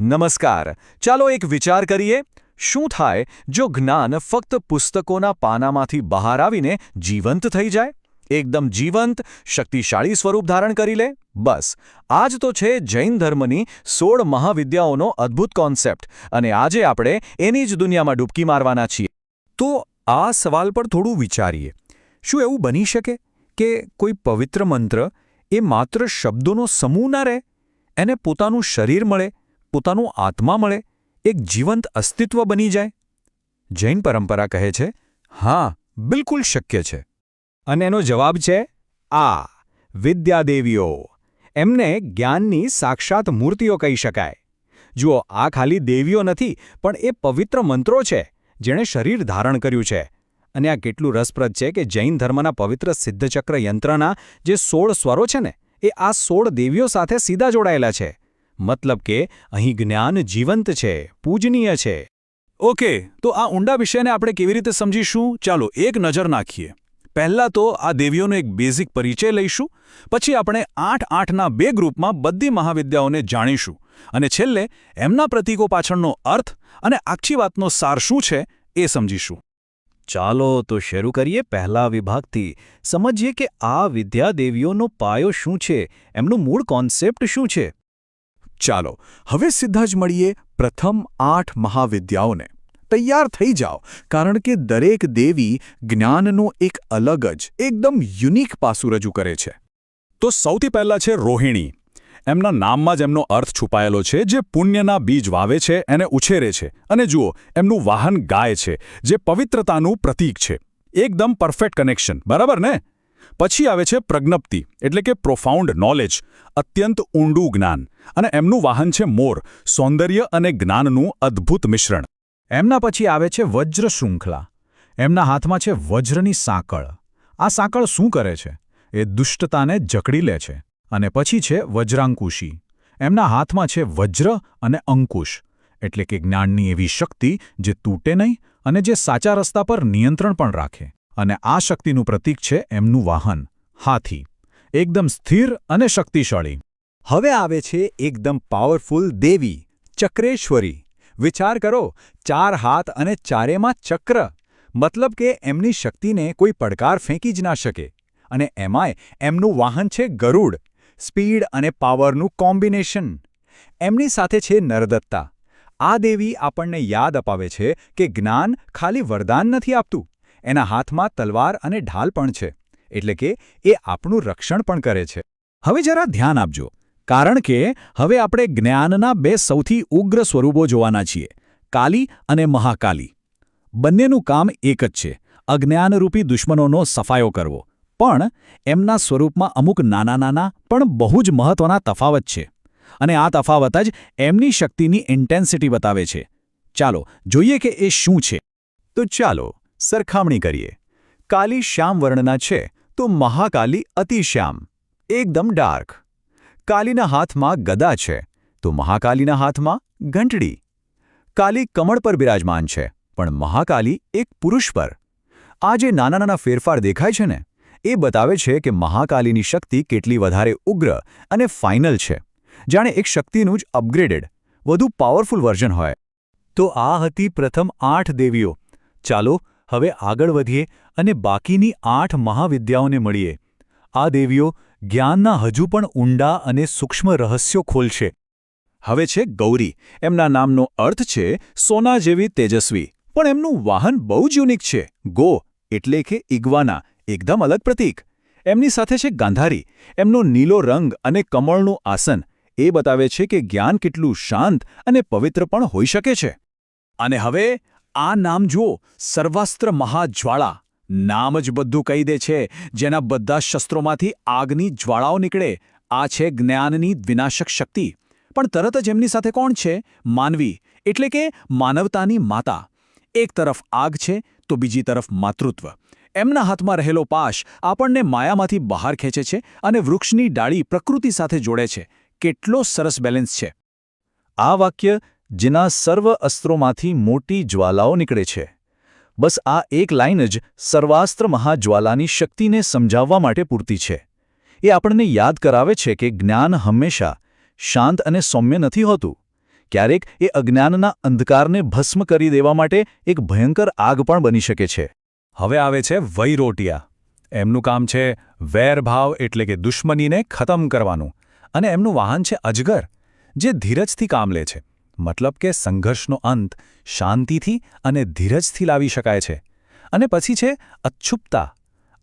નમસ્કાર. ચાલો એક વિચાર કરીએ. શું થાય જો જ્ઞાન ફક્ત પુસ્તકોના પાનામાંથી બહાર આવીને જીવંત થઈ જાય? એકદમ જીવંત, શક્તિશાળી સ્વરૂપ ધારણ કરી લે? બસ. આ જ તો છે જૈન ધર્મની સોળ મહાવિદ્યાઓનો અદ્ભુત કોન્સેપ્ટ અને આજે આપણે એની જ દુનિયામાં ડૂબકી મારવાના છીએ. તો આ સવાલ પર થોડું વિચારીએ. શું એવું બની શકે કે કોઈ પવિત્ર મંત્ર એ માત્ર શબ્દોનો સમૂહ ના રહે? એને પોતાનું શરીર મળે? પોતાનું આત્મા મળે, એક જીવંત અસ્તિત્વ બની જાય. જૈન પરંપરા કહે છે, હા, બિલકુલ શક્ય છે. અને એનો જવાબ છે, આ, વિદ્યાદેવીઓ. એમને જ્ઞાનની સાક્ષાત મૂર્તિઓ કહી શકાય. જુઓ, આ ખાલી દેવીઓ નથી, પણ એ પવિત્ર મંત્રો છે, જેણે શરીર ધારણ કર્યું છે. અને આ કેટલું રસપ્રદ છે કે જૈન ધર્મના પવિત્ર સિદ્ધચક્ર યંત્રના જે સોળ સ્વરો છે ને, એ આ સોળ દેવીઓ સાથે સીધા જોડાયેલા છે. મતલબ કે અહીં જ્ઞાન જીવંત છે, પૂજનીય છે. ઓકે, તો આ ઊંડા વિષયને આપણે કેવી રીતે સમજીશું? ચાલો એક નજર નાખીએ. પહેલાં તો આ દેવીઓનો એક બેઝિક પરિચય લઈશું, પછી આપણે આઠ આઠના બે ગ્રુપમાં બધી મહાવિદ્યાઓને જાણીશું, અને છેલ્લે એમના પ્રતીકો પાછળનો અર્થ અને આખી વાતનો સાર શું છે એ સમજીશું. ચાલો તો શરૂ કરીએ પહેલા વિભાગથી. સમજીએ કે આ વિદ્યાદેવીઓનો પાયો શું છે? એમનું મૂળ કોન્સેપ્ટ શું છે? ચાલો, હવે સીધા જ મળીએ પ્રથમ આઠ મહાવિદ્યાઓને. તૈયાર થઈ જાઓ, કારણ કે દરેક દેવી જ્ઞાનનો એક અલગ જ, એકદમ યુનિક પાસું રજૂ કરે છે. તો સૌથી પહેલાં છે રોહિણી. એમના નામમાં જ એમનો અર્થ છુપાયેલો છે, જે પુણ્યના બીજ વાવે છે, એને ઉછેરે છે. અને જુઓ, એમનું વાહન ગાય છે, જે પવિત્રતાનું પ્રતીક છે. એકદમ પરફેક્ટ કનેક્શન બરાબર ને? પછી આવે છે પ્રજ્ઞપ્તિ, એટલે કે પ્રોફાઉન્ડ નોલેજ અત્યંત ઊંડું જ્ઞાન. અને એમનું વાહન છે મોર, સૌંદર્ય અને જ્ઞાનનું અદ્ભુત મિશ્રણ. એમના પછી આવે છે વજ્ર શૃંખલા. એમના હાથમાં છે વજ્રની સાંકળ. આ સાંકળ શું કરે છે? એ દુષ્ટતાને જકડી લે છે. અને પછી છે વજ્રાંકુશી. એમના હાથમાં છે વજ્ર અને અંકુશ. એટલે કે જ્ઞાનની એવી શક્તિ જે તૂટે નહીં અને જે સાચા રસ્તા પર નિયંત્રણ પણ રાખે. અને આ શક્તિનું પ્રતીક છે એમનું વાહન, હાથી. એકદમ સ્થિર અને શક્તિશાળી. હવે આવે છે એકદમ પાવરફુલ દેવી, ચક્રેશ્વરી. વિચાર કરો, ચાર હાથ અને ચારેમાં ચક્ર. મતલબ કે એમની શક્તિને કોઈ પડકાર ફેંકી જ ના શકે. અને એમાંય એમનું વાહન છે ગરુડ. સ્પીડ અને પાવરનું કોમ્બિનેશન. એમની સાથે છે નરદત્તા. આ દેવી આપણને યાદ અપાવે છે કે જ્ઞાન ખાલી વરદાન નથી આપતું. એના હાથમાં તલવાર અને ઢાલ પણ છે, એટલે કે એ આપણું રક્ષણ પણ કરે છે. હવે જરા ધ્યાન આપજો, કારણ કે હવે આપણે જ્ઞાનના બે સૌથી ઉગ્ર સ્વરૂપો જોવાના છીએ, કાલી અને મહાકાલી. બંનેનું કામ એક જ છે, અજ્ઞાનરૂપી દુશ્મનોનો સફાયો કરવો, પણ એમના સ્વરૂપમાં અમુક નાના નાના, પણ બહુ જ મહત્વના તફાવત છે. અને આ તફાવત જ એમની શક્તિની ઇન્ટેન્સિટી બતાવે છે. ચાલો, જોઈએ કે એ શું છે. તો ચાલો સરખામણી કરીએ. કાલી શ્યામ વર્ણના છે, તો મહાકાલી અતિશ્યામ એકદમ ડાર્ક. કાલીના હાથમાં ગદા છે, તો મહાકાલીના હાથમાં ઘંટડી. કાલી કમળ પર બિરાજમાન છે, પણ મહાકાલી એક પુરુષ પર. આ જે નાના નાના ફેરફાર દેખાય છે ને, એ બતાવે છે કે મહાકાલીની શક્તિ કેટલી વધારે ઉગ્ર અને ફાઇનલ છે. જાણે એક શક્તિનું જ અપગ્રેડેડ વધુ પાવરફુલ વર્ઝન હોય. તો આ હતી પ્રથમ આઠ દેવીઓ. ચાલો હવે આગળ વધીએ અને બાકીની આઠ મહાવિદ્યાઓને મળીએ. આ દેવીઓ જ્ઞાનના હજુ પણ ઊંડા અને સૂક્ષ્મ રહસ્યો ખોલશે. હવે છે ગૌરી. એમના નામનો અર્થ છે સોના જેવી તેજસ્વી. પણ એમનું વાહન બહુ જ યુનિક છે. ગો એટલે કે ઇગ્વાના એકદમ અલગ પ્રતીક. એમની સાથે છે ગાંધારી. એમનો નીલો રંગ અને કમળનું આસન. એ બતાવે છે કે જ્ઞાન કેટલું શાંત અને પવિત્ર પણ હોઈ શકે છે. અને હવે આ નામ જુઓ, સર્વાસ્ત્ર મહાજ્વાળા. નામ જ બધું કહી દે છે, જેના બધા શસ્ત્રોમાંથી આગની જ્વાળાઓ નીકળે. આ છે જ્ઞાનની વિનાશક શક્તિ. પણ તરત જ એમની સાથે કોણ છે? માનવી, એટલે કે માનવતાની માતા. એક તરફ આગ છે, તો બીજી તરફ માતૃત્વ. એમના હાથમાં રહેલો પાશ આપણને માયામાંથી બહાર ખેંચે છે અને વૃક્ષની ડાળી પ્રકૃતિ સાથે જોડે છે. કેટલો સરસ બેલેન્સ છે. આ વાક્ય જેના સર્વ અસ્ત્રોમાંથી મોટી જ્વાલાઓ નીકળે છે. બસ આ એક લાઇન જ સર્વાસ્ત્ર મહાજ્વાલાની શક્તિને સમજાવવા માટે પૂરતી છે. એ આપણને યાદ કરાવે છે કે જ્ઞાન હંમેશા શાંત અને સૌમ્ય નથી હોતું. ક્યારેક એ અજ્ઞાનના અંધકારને ભસ્મ કરી દેવા માટે એક ભયંકર આગ પણ બની શકે છે. હવે આવે છે વૈરોટિયા. એમનું કામ છે વેરભાવ એટલે કે દુશ્મનીને ખતમ કરવાનું. અને એમનું વાહન છે અજગર, જે ધીરજથી કામ લે છે. મતલબ કે સંઘર્ષનો અંત શાંતિથી અને ધીરજથી લાવી શકાય છે. અને પછી છે અચ્છુપતા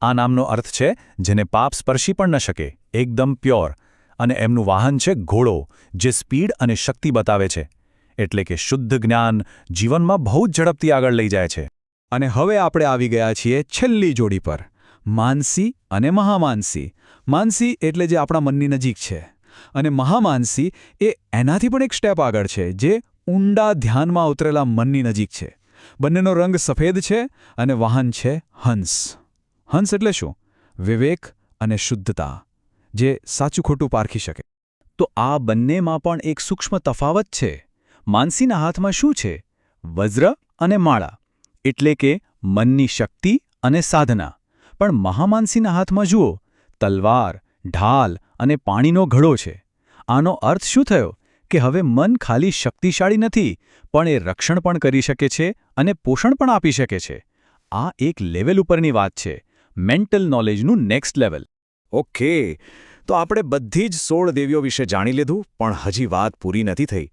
આ નામનો અર્થ છે જેને પાપ સ્પર્શી પણ ન શકે, એકદમ પ્યોર. અને એમનું વાહન છે ઘોડો, જે સ્પીડ અને શક્તિ બતાવે છે. એટલે કે શુદ્ધ જ્ઞાન જીવનમાં બહુ જ ઝડપથી આગળ લઈ જાય છે. અને હવે આપણે આવી ગયા છીએ છેલ્લી જોડી પર. માનસી અને મહામાનસી. માનસી એટલે જે આપણા મનની નજીક છે. અને મહામાનસી એ એનાથી પણ એક સ્ટેપ આગળ છે, જે ઊંડા ધ્યાનમાં ઉતરેલા મનની નજીક છે. બંનેનો રંગ સફેદ છે અને વાહન છે હંસ. હંસ એટલે શું? વિવેક અને શુદ્ધતા, જે સાચું ખોટું પારખી શકે. તો આ બંનેમાં પણ એક સૂક્ષ્મ તફાવત છે. માનસીના હાથમાં શું છે? વજ્ર અને માળા, એટલે કે મનની શક્તિ અને સાધના. પણ મહામાનસીના હાથમાં જુઓ, તલવાર ઢાલ અને પાણીનો ઘડો છે. આનો અર્થ શું થયો? કે હવે મન ખાલી શક્તિશાળી નથી, પણ એ રક્ષણ પણ કરી શકે છે અને પોષણ પણ આપી શકે છે. આ એક લેવલ ઉપરની વાત છે, મેન્ટલ નોલેજનું નેક્સ્ટ લેવલ. ઓકે, તો આપણે બધી જ સોળ દેવીઓ વિશે જાણી લીધું, પણ હજી વાત પૂરી નથી થઈ.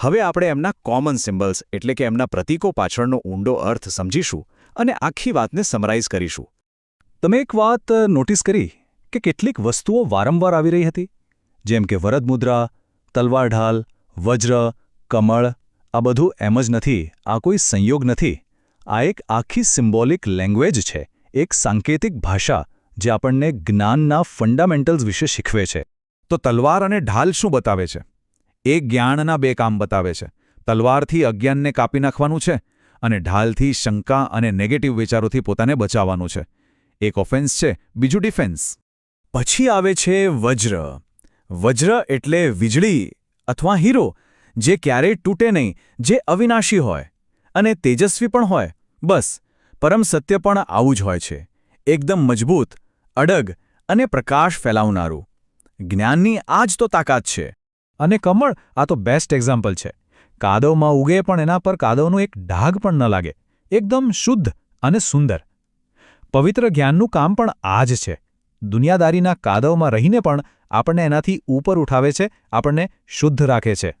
હવે આપણે એમના કોમન સિમ્બલ્સ એટલે કે એમના પ્રતીકો પાછળનો ઊંડો અર્થ સમજીશું અને આખી વાતને સમરાઇઝ કરીશું. તમે એક વાત નોટિસ કરી? કે કેટલીક વસ્તુઓ વારંવાર આવી રહી હતી? જેમ કે વરદમુદ્રા તલવાર ઢાલ, વજ્ર, કમળ, આ બધું એમ જ નથી, આ કોઈ સંયોગ નથી. આ એક આખી સિમ્બોલિક લેંગ્વેજ છે, એક સાંકેતિક ભાષા, જે આપણને જ્ઞાનના ફંડામેન્ટલ્સ વિશે શીખવે છે. તો તલવાર અને ઢાલ શું બતાવે છે? એ જ્ઞાનના બે કામ બતાવે છે. તલવારથી અજ્ઞાનને કાપી નાખવાનું છે અને ઢાલથી શંકા અને નેગેટિવ વિચારોથી પોતાને બચાવવાનું છે. એક ઓફેન્સ છે, બીજું ડિફેન્સ પછી આવે છે વજ્ર. વજ્ર એટલે વીજળી અથવા હીરો, જે ક્યારેય તૂટે નહીં, જે અવિનાશી હોય અને તેજસ્વી પણ હોય. બસ, પરમ સત્ય પણ આવું જ હોય છે. એકદમ મજબૂત, અડગ અને પ્રકાશ ફેલાવનારું. જ્ઞાનની આ જ તો તાકાત છે. અને કમળ, આ તો બેસ્ટ એક્ઝામ્પલ છે. કાદવમાં ઉગે પણ એના પર કાદવનું એક ડાઘ પણ ન લાગે. એકદમ શુદ્ધ અને સુંદર. પવિત્ર જ્ઞાનનું કામ પણ આ જ છે. દુનિયાદારીના કાદવમાં રહીને પણ આપણને એનાથી ઉપર ઉઠાવે છે, આપણને શુદ્ધ રાખે છે.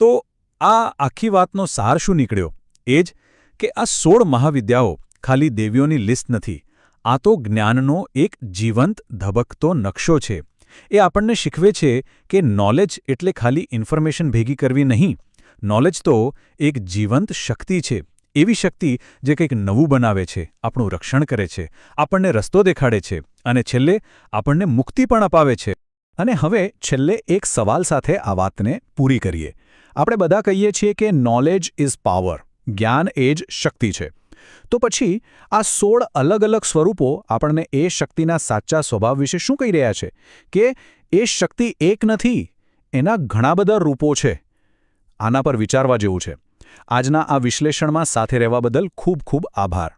તો આ આખી વાતનો સાર શું નીકળ્યો? એ જ કે આ સોળ મહાવિદ્યાઓ ખાલી દેવીઓની લિસ્ટ નથી, આ તો જ્ઞાનનો એક જીવંત, ધબકતો નકશો છે. એ આપણને શીખવે છે કે નોલેજ એટલે ખાલી ઇન્ફોર્મેશન ભેગી કરવી નહીં. નોલેજ તો એક જીવંત શક્તિ છે. એવી શક્તિ જે કંઈક નવું બનાવે છે, આપણું રક્ષણ કરે છે, આપણને રસ્તો દેખાડે છે અને છેલ્લે આપણને મુક્તિ પણ અપાવે છે. અને હવે છેલ્લે એક સવાલ સાથે આ વાતને પૂરી કરીએ. આપણે બધા કહીએ છીએ કે નોલેજ ઇઝ પાવર જ્ઞાન એ જ શક્તિ છે. તો પછી આ સોળ અલગ અલગ સ્વરૂપો આપણને એ શક્તિના સાચા સ્વભાવ વિશે શું કહી રહ્યા છે? કે એ શક્તિ એક નથી, એના ઘણા બધા રૂપો છે. આના પર વિચારવા જેવું છે. આજના આ વિશ્લેષણમાં સાથે રહેવા બદલ ખૂબ ખૂબ આભાર.